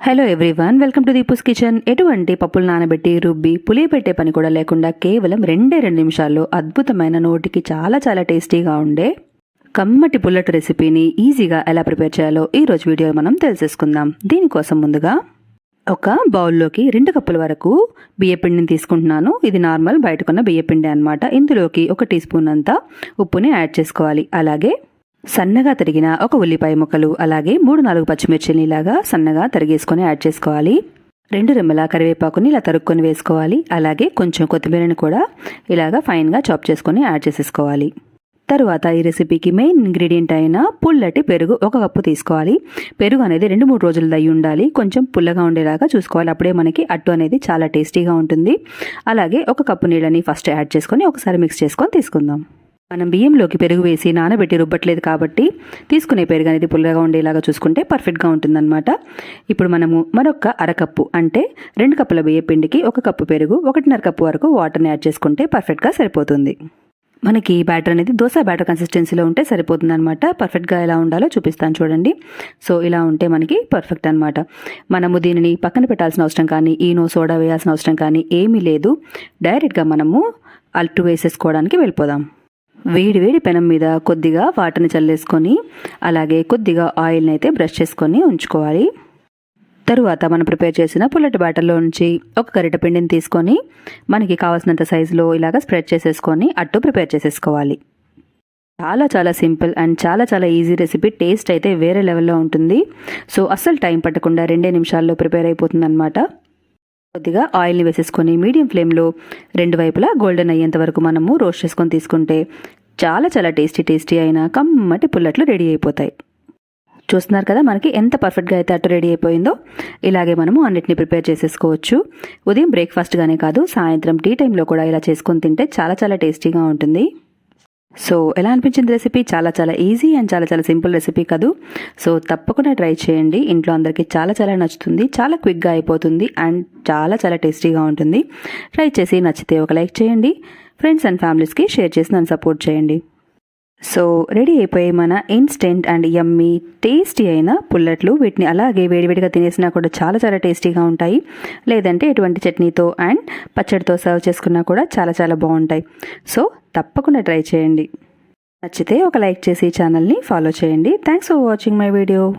Hello everyone welcome to Deepu's kitchen ఎటువంటి పప్పులు నానబెట్టి రుబ్బి పులి పెట్టే పని కూడా లేకుండా కేవలం రెండే రెండు నిమిషాల్లో అద్భుతమైన నోటికి చాలా చాలా టేస్టీగా ఉండే కమ్మటి పుల్లటి రెసిపీని ఈజీగా ఎలా ప్రిపేర్ చేయాలో ఈ రోజు వీడియో మనం తెలిసేసుకుందాం. దీనికోసం ముందుగా ఒక బౌల్లోకి రెండు కప్పుల వరకు బియ్యపిండిని తీసుకుంటున్నాను. ఇది నార్మల్ బయటకున్న బియ్యపిండి అనమాట ఇందులోకి ఒక టీ స్పూన్ అంతా ఉప్పుని యాడ్ చేసుకోవాలి. అలాగే సన్నగా తరిగిన ఒక ఉల్లిపాయ ముక్కలు అలాగే మూడు నాలుగు పచ్చిమిర్చిని ఇలాగా సన్నగా తరిగేసుకొని యాడ్ చేసుకోవాలి. రెండు రెమ్మల కరివేపాకుని ఇలా తరుక్కొని వేసుకోవాలి. అలాగే కొంచెం కొత్తిమీరని కూడా ఇలాగా ఫైన్గా చాప్ చేసుకొని యాడ్ చేసేసుకోవాలి. తరువాత ఈ రెసిపీకి మెయిన్ ఇంగ్రీడియంట్ అయిన పుల్లటి పెరుగు ఒక కప్పు తీసుకోవాలి. పెరుగు అనేది రెండు మూడు రోజులు దయ్యి ఉండాలి. కొంచెం పుల్లగా ఉండేలాగా చూసుకోవాలి. అప్పుడే మనకి అట్టు అనేది చాలా టేస్టీగా ఉంటుంది. అలాగే ఒక కప్పు నీళ్ళని ఫస్ట్ యాడ్ చేసుకొని ఒకసారి మిక్స్ చేసుకొని తీసుకుందాం. మనం బియ్యంలోకి పెరుగు వేసి నానబెట్టి రుబ్బట్లేదు కాబట్టి తీసుకునే పెరుగు అనేది పుల్లగా ఉండేలాగా చూసుకుంటే పర్ఫెక్ట్గా ఉంటుందన్నమాట. ఇప్పుడు మనము మరొక అరకప్పు అంటే రెండు కప్పుల బియ్య పిండికి ఒక కప్పు పెరుగు ఒకటిన్నర కప్పు వరకు వాటర్ని యాడ్ చేసుకుంటే పర్ఫెక్ట్గా సరిపోతుంది. మనకి బ్యాటర్ అనేది దోశ బ్యాటర్ కన్సిస్టెన్సీలో ఉంటే సరిపోతుంది అనమాట పర్ఫెక్ట్గా ఎలా ఉండాలో చూపిస్తాను చూడండి. సో ఇలా ఉంటే మనకి పర్ఫెక్ట్ అనమాట మనము దీనిని పక్కన పెట్టాల్సిన అవసరం కానీ ఈనో సోడా వేయాల్సిన అవసరం కానీ ఏమీ లేదు. డైరెక్ట్గా మనము అల్టు వేసేసుకోవడానికి వెళ్ళిపోదాం. వేడి వేడి పెనం మీద కొద్దిగా వాటర్ని చల్లేసుకొని అలాగే కొద్దిగా ఆయిల్ని అయితే బ్రష్ చేసుకొని ఉంచుకోవాలి. తరువాత మనం ప్రిపేర్ చేసిన పుల్లటి బ్యాటర్లో నుంచి ఒక గరిట పిండిని తీసుకొని మనకి కావాల్సినంత సైజులో ఇలాగ స్ప్రెడ్ చేసేసుకొని అట్టు ప్రిపేర్ చేసేసుకోవాలి. చాలా చాలా సింపుల్ అండ్ చాలా చాలా ఈజీ రెసిపీ టేస్ట్ అయితే వేరే లెవెల్లో ఉంటుంది. సో అస్సలు టైం పట్టకుండా రెండే నిమిషాల్లో ప్రిపేర్ అయిపోతుంది అనమాట కొద్దిగా ఆయిల్ని వేసేసుకొని మీడియం ఫ్లేమ్లో రెండు వైపులా గోల్డెన్ అయ్యేంత వరకు మనము రోస్ట్ చేసుకొని తీసుకుంటే చాలా చాలా టేస్టీ టేస్టీ అయిన కమ్మటి పుల్లట్లు రెడీ అయిపోతాయి. చూస్తున్నారు కదా మనకి ఎంత పర్ఫెక్ట్గా అయితే అటు రెడీ అయిపోయిందో? ఇలాగే మనము అన్నిటిని ప్రిపేర్ చేసేసుకోవచ్చు. ఉదయం బ్రేక్ఫాస్ట్గానే కాదు సాయంత్రం టీ టైంలో కూడా ఇలా చేసుకొని తింటే చాలా చాలా టేస్టీగా ఉంటుంది. సో ఎలా అనిపించింది రెసిపీ? చాలా చాలా ఈజీ అండ్ చాలా చాలా సింపుల్ రెసిపీ కాదు. సో తప్పకుండా ట్రై చేయండి. ఇంట్లో అందరికీ చాలా చాలా నచ్చుతుంది. చాలా క్విక్గా అయిపోతుంది అండ్ చాలా చాలా టేస్టీగా ఉంటుంది. ట్రై చేసి నచ్చితే ఒక లైక్ చేయండి. ఫ్రెండ్స్ అండ్ ఫ్యామిలీస్కి షేర్ చేసి నన్ను సపోర్ట్ చేయండి. సో రెడీ అయిపోయి మన ఇన్స్టెంట్ అండ్ యమ్మీ టేస్టీ అయిన పుల్లట్లు వీటిని అలాగే వేడివేడిగా తినేసినా కూడా చాలా చాలా టేస్టీగా ఉంటాయి. లేదంటే ఎటువంటి చట్నీతో అండ్ పచ్చడితో సర్వ్ చేసుకున్నా కూడా చాలా చాలా బాగుంటాయి. సో తప్పకుండా ట్రై చేయండి. నచ్చితే ఒక లైక్ చేసి ఛానల్ని ఫాలో చేయండి. Thanks for watching my video